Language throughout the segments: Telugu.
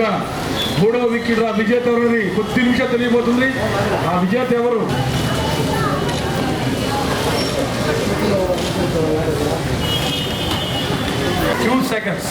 ఇక మూడవ వికెట్ ఆ విజేత ఎవరని కొద్ది నిమిషం తెలియబోతుంది. ఆ విజేత ఎవరు? Two seconds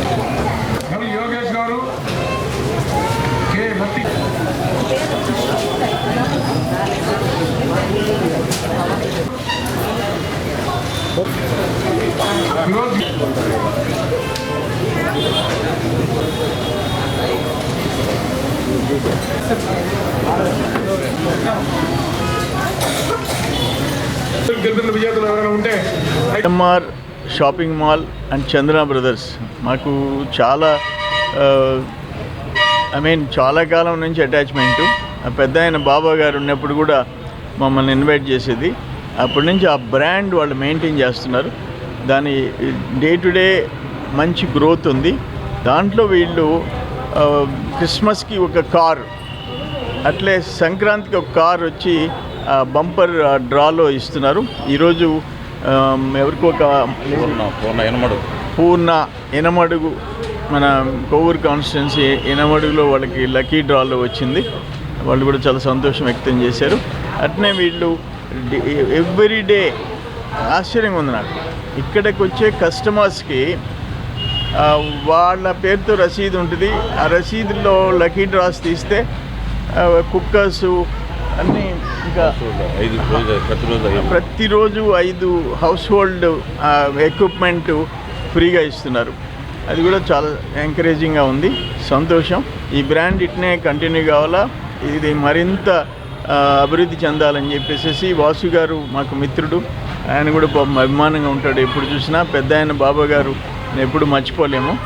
M R shopping mall and Chandra brothers మాకు చాలా ఐ మీన్ చాలా కాలం నుంచి అటాచ్మెంటు పెద్ద ఆయన బాబా గారు ఉన్నప్పుడు కూడా మమ్మల్ని ఇన్వైట్ చేసేది. అప్పటి నుంచి ఆ బ్రాండ్ వాళ్ళు మెయింటైన్ చేస్తున్నారు. దాని డే టు డే మంచి గ్రోత్ ఉంది. దాంట్లో వీళ్ళు క్రిస్మస్కి ఒక కార్ అట్లే సంక్రాంతికి ఒక కార్ వచ్చి బంపర్ డ్రాలో ఇస్తున్నారు. ఈరోజు ఎవరికో ఒక పూర్ణ ఎనమడు పూర్ణ ఎనమడుగు మన కొవ్వూరు కాన్స్టిట్యున్సీ ఎనమడుగులో వాళ్ళకి లక్కీ డ్రాలో వచ్చింది. వాళ్ళు కూడా చాలా సంతోషం వ్యక్తం చేశారు. అట్నే వీళ్ళు ఎవ్రీ డే ఆశ్చర్యంగా ఉంది నాకు. ఇక్కడికి వచ్చే కస్టమర్స్కి వాళ్ళ పేరుతో రసీదు ఉంటుంది. ఆ రసీదులో లక్కీ డ్రాస్ తీస్తే కుక్కర్స్ అన్నీ ఇంకా ప్రతిరోజు ఐదు హౌస్ హోల్డ్ ఎక్విప్మెంట్ ఫ్రీగా ఇస్తున్నారు. అది కూడా చాలా ఎంకరేజింగ్గా ఉంది. సంతోషం. ఈ బ్రాండ్ ఇట్నే కంటిన్యూ కావాలా? ఇది మరింత అభివృద్ధి చెందాలని చెప్పేసి వాసు గారు మాకు మిత్రుడు. ఆయన కూడా పాపం అభిమానంగా ఉంటాడు. ఎప్పుడు చూసినా పెద్ద ఆయన బాబా గారు ఎప్పుడు మర్చిపోలేము.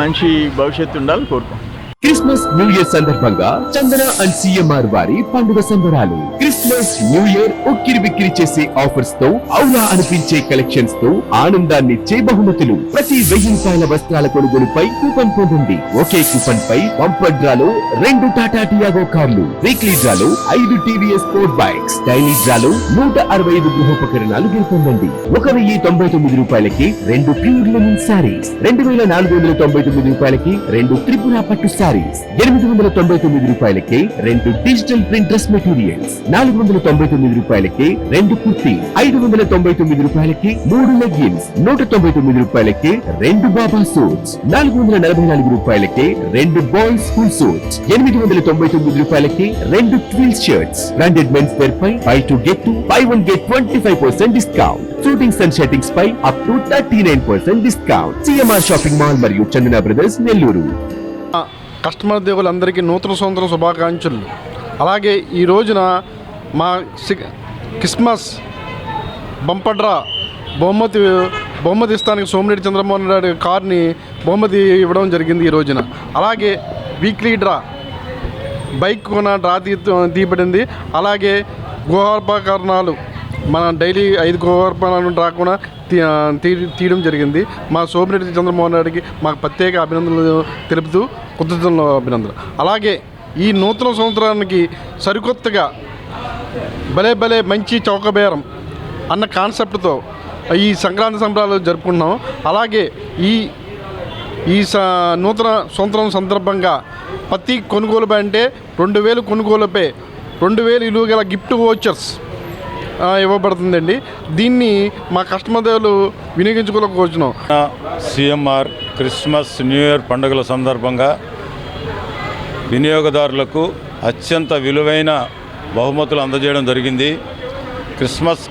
మంచి భవిష్యత్తు ఉండాలని కోరుకుంటున్నాం క్రిస్మస్ న్యూ ఇయర్ సందర్భంగా చందన అండ్ సిఎంఆర్ వారి పండుగ సంబరాలు. క్రిస్మస్ న్యూ ఇయర్ ఉక్కిరి బిక్కిరి చేసే ఆఫర్స్తో అవునా అనిపించే కలెక్షన్స్తో ఆనందాన్నిచ్చే బహుమతులు. ప్రతి వెయ్యి రూపాయల వస్త్రాల కొనుగోలుపై కూపన్ పొందండి. ఒకే కూపన్ పై బంపర్ డ్రాలో రెండు టాటా టియాగో కార్లు వీక్లీ డ్రాలో ఐదు టీవీఎస్ స్పోర్ట్ బైక్స్ డైలీ డ్రాలో నూట అరవై ఐదు గృహోపకరణాలు గెలుపొందండి. ఒక వెయ్యి తొంభై తొమ్మిది రూపాయలకి రెండు ప్యూర్ లెనిన్ సారీస్ రెండు వేల నాలుగు వందల తొంభై తొమ్మిది రూపాయలకి రెండు త్రిపుర పట్టు శారీస్ ఎనిమిది వందల తొంభై తొమ్మిది రూపాయలకే రెండు డిజిటల్ ప్రింట్ డ్రెస్ మెటీరియల్స్ నాలుగు వందల తొంభై తొమ్మిది రూపాయలకి రెండు కుర్తి ఐదు వందల తొంభై తొమ్మిది రూపాయలకి మూడు లెగ్గిన్స్ నూట తొంభై తొమ్మిది రూపాయలకి రెండు బాబా సూట్స్ నాలుగు వందల నలభై నాలుగు రూపాయలకి రెండు బాయ్స్ ఫుల్ సూట్స్ ఎనిమిది వందల తొంభై తొమ్మిది రూపాయలకి రెండు twill shirts. Branded mens wear pi buy two get two buy one get twenty five percent discount shootings and shirtings pi up to thirty nine percent discount CMR shopping mall మరియు చందన బ్రదర్స్ నెల్లూరు కస్టమర్ దేవులందరికీ నూతన సంవత్సరం శుభాకాంక్షలు. అలాగే ఈ రోజున మా క్రిస్మస్ బంపడ్రా బహుమతి బహుమతి ఇస్తానికి సోమిరెడ్డి చంద్రమోహన్ రెడ్డి కార్ని బహుమతి ఇవ్వడం జరిగింది ఈ రోజున. అలాగే వీక్లీ డ్రా బైక్ కొన డ్రా తీ తీయబడింది. అలాగే గృహోపకరణాలు మన డైలీ ఐదు గృహోపకరణాలు డ్రా కూడా తీ తీ- తీయడం జరిగింది. మా సోమిరెడ్డి చంద్రమోహన్ రెడ్డికి మాకు ప్రత్యేక అభినందనలు తెలుపుతూ కృతజ్ఞతలు అభినందనలు అలాగే ఈ నూతన సంవత్సరానికి సరికొత్తగా భలే భలే మంచి చౌకబేరం అన్న కాన్సెప్ట్తో ఈ సంక్రాంతి సంబరాలు జరుపుకుంటున్నాం. అలాగే ఈ ఈ స నూతన సంవత్సరం సందర్భంగా ప్రతి కొనుగోలుపై అంటే రెండు వేలు కొనుగోలుపై రెండు వేలు విలువ గల గిఫ్ట్ వోచర్స్ ఇవ్వబడుతుందండి. దీన్ని మా కస్టమర్లు వినియోగించుకోలేకపోతున్నాం. సిఎంఆర్ క్రిస్మస్ న్యూ ఇయర్ పండుగల సందర్భంగా వినియోగదారులకు అత్యంత విలువైన బహుమతులు అందజేయడం జరిగింది. క్రిస్మస్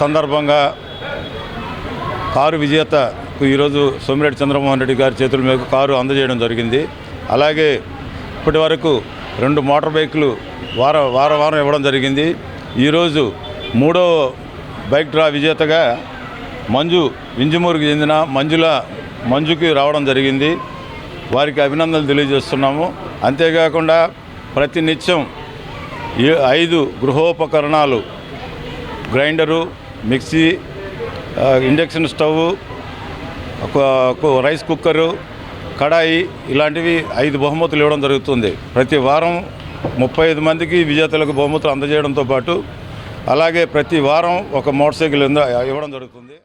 సందర్భంగా కారు విజేతకు ఈరోజు సోమిరెడ్డి చంద్రమోహన్ రెడ్డి గారి చేతుల మీద కారు అందజేయడం జరిగింది. అలాగే ఇప్పటి వరకు రెండు మోటార్ బైకులు వారం వారం వారం ఇవ్వడం జరిగింది. ఈరోజు మూడో బైక్ డ్రా విజేతగా మంజు వింజమూరుకు చెందిన మంజుల మంజుకి రావడం జరిగింది. వారికి అభినందనలు తెలియజేస్తున్నాము. అంతేకాకుండా ప్రతి నిత్యం ఏ- ఐదు గృహోపకరణాలు గ్రైండరు మిక్సీ ఇండక్షన్ స్టవ్ ఒక రైస్ కుక్కరు కడాయి ఇలాంటివి ఐదు బహుమతులు ఇవ్వడం జరుగుతుంది. ప్రతి వారం ముప్పై ఐదు మందికి విజేతలకు బహుమతులు అందజేయడంతో పాటు అలాగే ప్రతి వారం ఒక మోటార్ సైకిల్ ఇవ్వడం జరుగుతుంది.